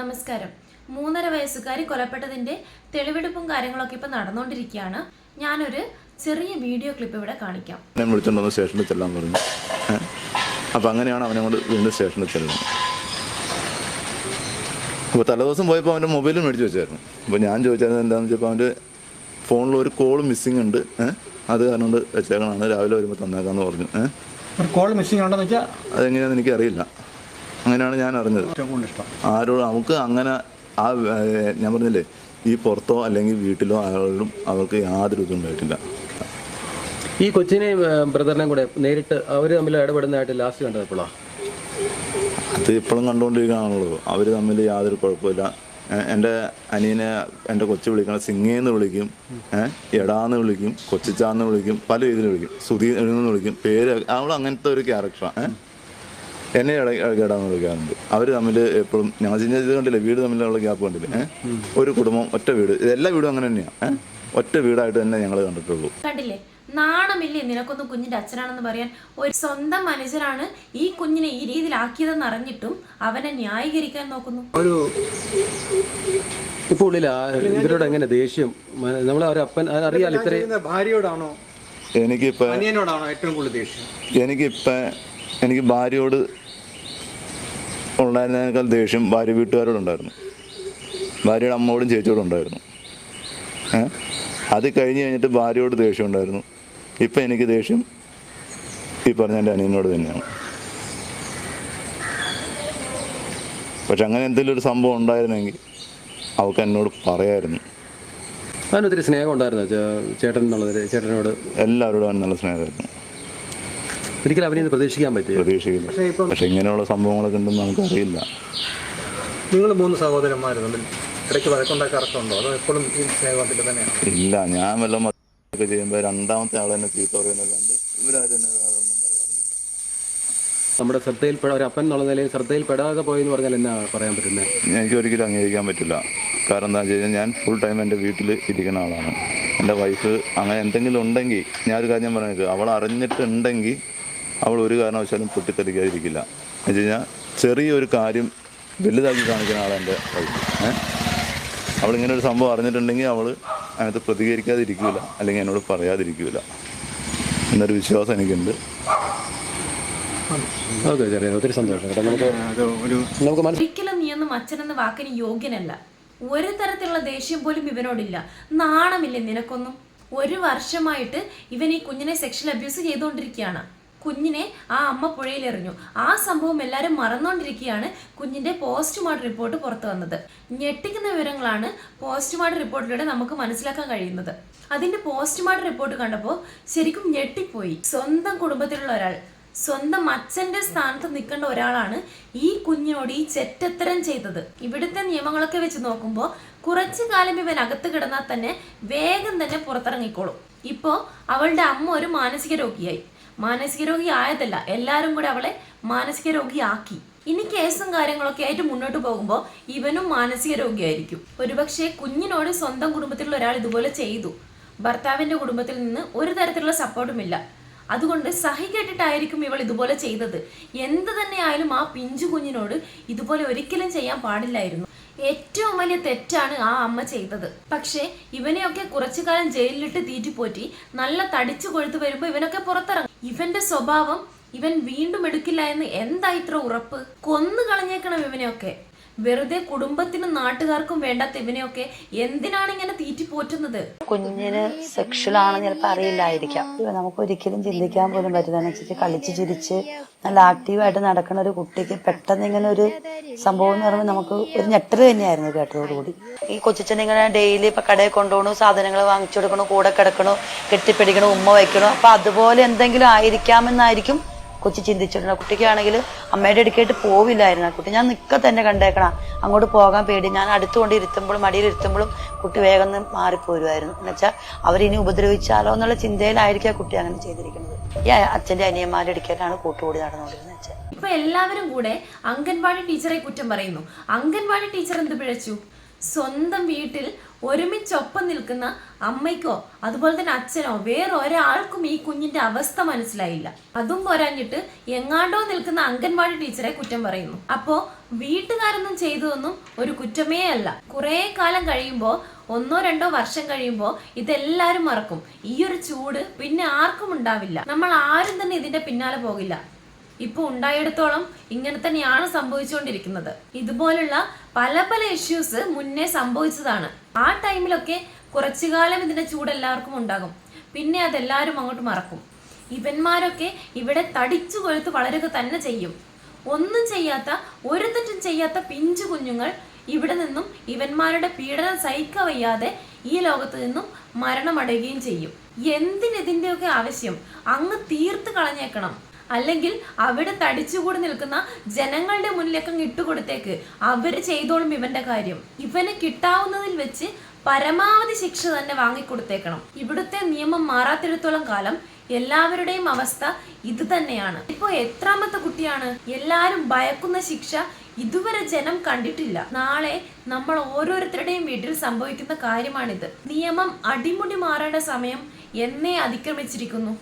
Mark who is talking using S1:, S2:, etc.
S1: നമസ്കാരം. മൂന്നര വയസ്സുകാരി കൊലപ്പെട്ടതിന്റെ തെളിവെടുപ്പും കാര്യങ്ങളൊക്കെ ഇപ്പൊ നടന്നുകൊണ്ടിരിക്കുകയാണ് ഞാനൊരു ചെറിയ വീഡിയോ ക്ലിപ്പ് ഇവിടെ കാണിക്കാം.
S2: ഞാൻ വിളിച്ചോണ്ടൊന്ന് സ്റ്റേഷനിൽ ചെല്ലാൻ പറഞ്ഞു. അപ്പൊ അപ്പം അങ്ങനെയാണ് അവനെ കൊണ്ട് വീണ്ടും സ്റ്റേഷനിൽ ചെല്ലുന്നത്. അപ്പോൾ തലേദിവസം പോയപ്പോൾ അവന്റെ മൊബൈലും മേടിച്ച് വെച്ചായിരുന്നു. അപ്പോൾ ഞാൻ ചോദിച്ചത് എന്താണെന്ന് വെച്ചപ്പോൾ അവന്റെ ഫോണിൽ ഒരു കോൾ മിസ്സിംഗ് ഉണ്ട്. അത് കാരണം കൊണ്ട് വെച്ചേക്കണാണ് രാവിലെ വരുമ്പോൾ തന്നേക്കാന്ന് പറഞ്ഞു.
S3: ഒരു കോൾ മിസ്സിംഗ് ഉണ്ടെന്ന് വെച്ചാൽ
S2: അതെങ്ങനെയാണെന്ന് എനിക്കറിയില്ല. അങ്ങനെയാണ് ഞാൻ അറിഞ്ഞത്. ആരോട് നമുക്ക് അങ്ങനെ ആ ഞാൻ പറഞ്ഞില്ലേ ഈ പുറത്തോ അല്ലെങ്കിൽ വീട്ടിലോ ആരോടും അവർക്ക് യാതൊരു ഇതും ഉണ്ടായിട്ടില്ല.
S4: ഈ കൊച്ചിനെയും ബ്രദറിനെയും കൂടെ നേരിട്ട് അവർ തമ്മിൽ ഇടപെടുന്നതായിട്ട് ലാസ്റ്റ് കണ്ടത് എപ്പോഴാണ്
S2: അത് ഇപ്പോഴും കണ്ടുകൊണ്ടിരിക്കുകയാണല്ലോ. അവർ തമ്മിൽ യാതൊരു കുഴപ്പമില്ല. എന്റെ അനിയനെ എന്റെ കൊച്ചു വിളിക്കണം സിങ്ങേന്ന് വിളിക്കും. എടാന്ന് വിളിക്കും കൊച്ചിച്ചാന്ന് വിളിക്കും പല രീതിയിൽ വിളിക്കും. സുധീന്ന് വിളിക്കും. പേര് അവൾ അങ്ങനത്തെ ഒരു ക്യാരക്ടറാണ് ഏഹ് എന്നെ ഇട ഇടയ്ക്കിടാന്ന് വിളിക്കാറുണ്ട് അവർ തമ്മിൽ എപ്പോഴും ഞങ്ങൾ ചിന്ത ഇത് കണ്ടില്ലേ? വീട് തമ്മിലുള്ള ഗ്യാപ്പ് കണ്ടില്ലേ? ഏഹ് ഒരു കുടുംബം ഒറ്റ വീട്. ഇതെല്ലാം എല്ലാ വീടും അങ്ങനെ തന്നെയാണ് ഒറ്റ വീടായിട്ട് തന്നെ ഞങ്ങൾ കണ്ടിട്ടുള്ളൂ.
S1: കണ്ടില്ലേ? നാണമില്ലേ നിനക്കൊന്നും കുഞ്ഞിന്റെ അച്ഛനാണെന്ന് പറയാൻ? ഒരു സ്വന്തം മനുഷ്യരാണ് ഈ കുഞ്ഞിനെ ഈ രീതിയിലാക്കിയതെന്ന് അറിഞ്ഞിട്ടും അവനെ ന്യായീകരിക്കാൻ നോക്കുന്നു.
S4: ഒരു ഇപ്പോൾ ഉള്ളിൽ ഇവരോട് എങ്ങനെ ദേഷ്യം? നമ്മൾ അത് അറിയാലോ ഇത്രയും
S3: ചെയ്യുന്ന ഭാര്യയോടാണോ?
S2: എനിക്കിപ്പോ
S3: അനിയനോടാണോ ഏറ്റവും കൂടുതൽ ദേഷ്യം?
S2: എനിക്കിപ്പം എനിക്ക് ഭാര്യയോട് ഉണ്ടായിരുന്നതിനേക്കാൾ ദേഷ്യം ഭാര്യ വീട്ടുകാരോടുണ്ടായിരുന്നു. ഭാര്യയുടെ അമ്മയോടും ചേച്ചിയോടും ഉണ്ടായിരുന്നു അത് കഴിഞ്ഞ് കഴിഞ്ഞിട്ട് ഭാര്യയോട് ദേഷ്യം ഉണ്ടായിരുന്നു ഇപ്പം എനിക്ക് ദേഷ്യം ഈ പറഞ്ഞ എന്റെ അനിയനോട് തന്നെയാണ്. പക്ഷെ അങ്ങനെ എന്തെങ്കിലും ഒരു സംഭവം ഉണ്ടായിരുന്നെങ്കിൽ അവൾക്ക് എന്നോട് പറയായിരുന്നു.
S4: അതിനൊത്തിരി സ്നേഹം ഉണ്ടായിരുന്നു ചേട്ടൻ എന്നുള്ളത് ചേട്ടനോട്?
S2: എല്ലാവരോടും നല്ല സ്നേഹമായിരുന്നു.
S4: ഒരിക്കലും അവനെ പ്രതീക്ഷിക്കാൻ പറ്റില്ല.
S2: പ്രതീക്ഷിക്കില്ല. പക്ഷെ ഇങ്ങനെയുള്ള സംഭവങ്ങളൊക്കെ ഉണ്ടെന്ന് നമുക്കറിയില്ല.
S3: നിങ്ങൾ മൂന്ന് സഹോദരന്മാർ തമ്മിൽ ഇടയ്ക്ക് വഴക്കുണ്ടാക്കാറുണ്ടോ അതോ എപ്പോഴും ഈ സ്നേഹത്തിൽ തന്നെയാണ്?
S2: ഇല്ല ഞാൻ വല്ല ഒക്കെ ചെയ്യുമ്പോൾ രണ്ടാമത്തെ ആൾ തന്നെ ചീത്ത പറയുന്നല്ലാണ്ട് ഇവരാരും തന്നെ വേറെ ഒന്നും പറയാറുന്നില്ല
S4: നമ്മുടെ ശ്രദ്ധയിൽപ്പെടാ ഒരു അപ്പൻ എന്നുള്ള നിലയിൽ ശ്രദ്ധയിൽപ്പെടാതെ എന്ന് പറഞ്ഞാൽ എന്നാ പറയാൻ പറ്റുന്നത്
S2: എനിക്ക് ഒരിക്കലും അംഗീകരിക്കാൻ പറ്റില്ല. കാരണം എന്താ വെച്ച് കഴിഞ്ഞാൽ ഞാൻ ഫുൾ ടൈം എന്റെ വീട്ടിൽ ഇരിക്കുന്ന ആളാണ്. എന്റെ വൈഫ് അങ്ങനെ എന്തെങ്കിലും ഉണ്ടെങ്കിൽ ഞാൻ ഒരു കാര്യം പറഞ്ഞേക്ക് അവൾ അറിഞ്ഞിട്ടുണ്ടെങ്കിൽ അവൾ ഒരു കാരണവശാലും പൊട്ടിത്തെറിക്കാതിരിക്കില്ല. എന്ന് വെച്ച് കഴിഞ്ഞാൽ ചെറിയൊരു കാര്യം വലുതാക്കി കാണിക്കുന്ന ആളാണ് എന്റെ വൈഫ് ഏഹ് അവളിങ്ങനെ ഒരു സംഭവം അറിഞ്ഞിട്ടുണ്ടെങ്കിൽ അവൾ അതിനകത്ത് പ്രതികരിക്കാതിരിക്കില്ല അല്ലെങ്കിൽ എന്നോട് പറയാതിരിക്കില്ല എന്നൊരു വിശ്വാസം എനിക്കുണ്ട്.
S4: ഒത്തിരി സന്തോഷം.
S1: ഒരിക്കലും നീയൊന്നും അച്ഛനെന്ന വാക്കിന് യോഗ്യനല്ല. ഒരു തരത്തിലുള്ള ദേഷ്യം പോലും ഇവനോടില്ല. നാണമില്ലേ നിനക്കൊന്നും? ഒരു വർഷമായിട്ട് ഇവൻ ഈ കുഞ്ഞിനെ സെക്ഷൽ അബ്യൂസ് ചെയ്തുകൊണ്ടിരിക്കുകയാണ്. കുഞ്ഞിനെ ആ അമ്മ പുഴയിലെറിഞ്ഞു. ആ സംഭവം എല്ലാവരും മറന്നുകൊണ്ടിരിക്കുകയാണ് കുഞ്ഞിന്റെ പോസ്റ്റ്മോർട്ടം റിപ്പോർട്ട് പുറത്തു വന്നത്. ഞെട്ടിക്കുന്ന വിവരങ്ങളാണ് പോസ്റ്റ്മോർട്ടം റിപ്പോർട്ടിലൂടെ നമുക്ക് മനസ്സിലാക്കാൻ കഴിയുന്നത്. അതിന്റെ പോസ്റ്റ്മോർട്ടം റിപ്പോർട്ട് കണ്ടപ്പോൾ ശരിക്കും ഞെട്ടിപ്പോയി. സ്വന്തം കുടുംബത്തിലുള്ള ഒരാൾ സ്വന്തം അച്ഛന്റെ സ്ഥാനത്ത് നിൽക്കേണ്ട ഒരാളാണ് ഈ കുഞ്ഞിനോട് ഈ ചെറ്റത്തരം ചെയ്തത്. ഇവിടുത്തെ നിയമങ്ങളൊക്കെ വെച്ച് നോക്കുമ്പോൾ കുറച്ചു കാലം ഇവൻ അകത്ത് കിടന്നാൽ തന്നെ വേഗം തന്നെ പുറത്തിറങ്ങിക്കോളും. ഇപ്പോൾ അവളുടെ അമ്മ ഒരു മാനസിക രോഗിയായി. മാനസിക രോഗി ആയതല്ല എല്ലാവരും കൂടെ അവളെ മാനസിക രോഗിയാക്കി. ഇനി കേസും കാര്യങ്ങളൊക്കെ ആയിട്ട് മുന്നോട്ട് പോകുമ്പോൾ ഇവനും മാനസിക രോഗിയായിരിക്കും. ഒരുപക്ഷെ കുഞ്ഞിനോട് സ്വന്തം കുടുംബത്തിലുള്ള ഒരാൾ ഇതുപോലെ ചെയ്തു. ഭർത്താവിന്റെ കുടുംബത്തിൽ നിന്ന് ഒരു തരത്തിലുള്ള സപ്പോർട്ടും ഇല്ല അതുകൊണ്ട് സഹിക്കേട്ടിട്ടായിരിക്കും ഇവൾ ഇതുപോലെ ചെയ്തത്. എന്ത് തന്നെയായാലും ആ പിഞ്ചു കുഞ്ഞിനോട് ഇതുപോലെ ഒരിക്കലും ചെയ്യാൻ പാടില്ലായിരുന്നു. ഏറ്റവും വലിയ തെറ്റാണ് ആ അമ്മ ചെയ്തത്. പക്ഷേ ഇവനെയൊക്കെ കുറച്ചു കാലം ജയിലിലിട്ട് തീറ്റിപ്പോറ്റി നല്ല തടിച്ചു കൊഴുത്ത് വരുമ്പോ ഇവനൊക്കെ പുറത്തിറങ്ങും. ഇവന്റെ സ്വഭാവം ഇവൻ വീണ്ടും എടുക്കില്ല എന്ന് എന്താ ഇത്ര ഉറപ്പ്? കൊന്നു കളഞ്ഞേക്കണം ഇവനെയൊക്കെ. വെറുതെ കുടുംബത്തിനും നാട്ടുകാർക്കും വേണ്ടാത്ത ഇവനെയൊക്കെ എന്തിനാണ് ഇങ്ങനെ തീറ്റിപ്പോറ്റുന്നത്?
S5: കുഞ്ഞിന് സെക്ഷൽ ആണെന്ന് ചിലപ്പോൾ അറിയില്ലായിരിക്കാം. നമുക്ക് ഒരിക്കലും ചിന്തിക്കാൻ പോലും പറ്റുന്നതനുസരിച്ച് കളിച്ച് ചിരിച്ച് നല്ല ആക്റ്റീവായിട്ട് നടക്കുന്ന ഒരു കുട്ടിക്ക് പെട്ടെന്ന് ഇങ്ങനെ ഒരു സംഭവം എന്ന് പറയുമ്പോൾ നമുക്ക് ഒരു ഞെട്ടൽ തന്നെയായിരുന്നു കേട്ടതോടുകൂടി. ഈ കൊച്ചിച്ചൻ ഇങ്ങനെ ഡെയിലി ഇപ്പൊ കടയിൽ കൊണ്ടുപോകണു സാധനങ്ങൾ വാങ്ങിച്ചു കൊടുക്കണു കൂടെ കിടക്കണു കെട്ടിപ്പിടിക്കണു ഉമ്മ വയ്ക്കണു അപ്പൊ അതുപോലെ എന്തെങ്കിലും ആയിരിക്കാമെന്നായിരിക്കും കൊച്ചി ചിന്തിച്ചിട്ടുണ്ട്. കുട്ടിക്കാണെങ്കിൽ അമ്മയുടെ അടുക്കായിട്ട് പോവില്ലായിരുന്നു. ആ കുട്ടി ഞാൻ നിൽക്ക തന്നെ കണ്ടേക്കണം. അങ്ങോട്ട് പോകാൻ പേടി. ഞാൻ അടുത്തുകൊണ്ട് ഇരുത്തുമ്പോഴും മടിയിൽ ഇരുത്തുമ്പോഴും കുട്ടി വേഗം മാറിപ്പോരുമായിരുന്നു എന്നുവെച്ചാൽ അവരിനി ഉപദ്രവിച്ചാലോ എന്നുള്ള ചിന്തയിലായിരിക്കും ആ കുട്ടി അങ്ങനെ ചെയ്തിരിക്കുന്നത്. ഈ അച്ഛന്റെ അനിയന്മാരുടെ അടുക്കലാണ് കൂട്ടുകൂടി നടന്നുകൊണ്ടിരുന്നത്
S1: ഇപ്പൊ എല്ലാവരും കൂടെ അംഗൻവാടി ടീച്ചറെ കുറ്റം പറയുന്നു. അംഗൻവാടി ടീച്ചർ എന്ത് പിഴച്ചു? സ്വന്തം വീട്ടിൽ ഒരുമിച്ചൊപ്പം നിൽക്കുന്ന അമ്മയ്ക്കോ അതുപോലെ തന്നെ അച്ഛനോ വേറെ ഒരാൾക്കും ഈ കുഞ്ഞിന്റെ അവസ്ഥ മനസ്സിലായില്ല. അതും പോരാഞ്ഞിട്ട് എങ്ങാണ്ടോ നിൽക്കുന്ന അംഗൻവാടി ടീച്ചറെ കുറ്റം പറയുന്നു. അപ്പോ വീട്ടുകാരൊന്നും ചെയ്തതൊന്നും ഒരു കുറ്റമേ അല്ല. കുറേ കാലം കഴിയുമ്പോൾ ഒന്നോ രണ്ടോ വർഷം കഴിയുമ്പോൾ ഇതെല്ലാരും മറക്കും. ഈ ഒരു ചൂട് പിന്നെ ആർക്കും ഉണ്ടാവില്ല. നമ്മൾ ആരും തന്നെ ഇതിന്റെ പിന്നാലെ പോകില്ല. ഇപ്പൊ ഉണ്ടായിടത്തോളം ഇങ്ങനെ തന്നെയാണ് സംഭവിച്ചുകൊണ്ടിരിക്കുന്നത്. ഇതുപോലുള്ള പല പല ഇഷ്യൂസ് മുന്നേ സംഭവിച്ചതാണ്. ആ ടൈമിലൊക്കെ കുറച്ചു കാലം ഇതിന്റെ ചൂട് എല്ലാവർക്കും ഉണ്ടാകും. പിന്നെ അതെല്ലാവരും അങ്ങോട്ട് മറക്കും. ഇവന്മാരൊക്കെ ഇവിടെ തടിച്ചു കൊഴുത്ത് വളരുക തന്നെ ചെയ്യും. ഒന്നും ചെയ്യാത്ത ഒരു തെറ്റും ചെയ്യാത്ത പിഞ്ചു കുഞ്ഞുങ്ങൾ ഇവിടെ നിന്നും ഇവന്മാരുടെ പീഡനം സഹിക്കവയ്യാതെ ഈ ലോകത്ത് നിന്നും മരണമടയുകയും ചെയ്യും. എന്തിനിതിന്റെയൊക്കെ ആവശ്യം? അങ്ങ് തീർത്ത് കളഞ്ഞേക്കണം. അല്ലെങ്കിൽ അവിടെ തടിച്ചുകൂടി നിൽക്കുന്ന ജനങ്ങളുടെ മുന്നിലേക്ക് അങ്ങ് ഇട്ടുകൊടുത്തേക്ക്. അവർ ചെയ്തോളും ഇവന്റെ കാര്യം. ഇവന് കിട്ടാവുന്നതിൽ വെച്ച് പരമാവധി ശിക്ഷ തന്നെ വാങ്ങിക്കൊടുത്തേക്കണം. ഇവിടുത്തെ നിയമം മാറാത്തിടത്തോളം കാലം എല്ലാവരുടെയും അവസ്ഥ ഇത് തന്നെയാണ്. ഇപ്പൊ എത്രാമത്തെ കുട്ടിയാണ്? എല്ലാരും ഭയക്കുന്ന ശിക്ഷ ഇതുവരെ ജനം കണ്ടിട്ടില്ല. നാളെ നമ്മൾ ഓരോരുത്തരുടെയും വീട്ടിൽ സംഭവിക്കുന്ന കാര്യമാണിത്. നിയമം അടിമുടി മാറേണ്ട സമയം എന്നെ അതിക്രമിച്ചിരിക്കുന്നു.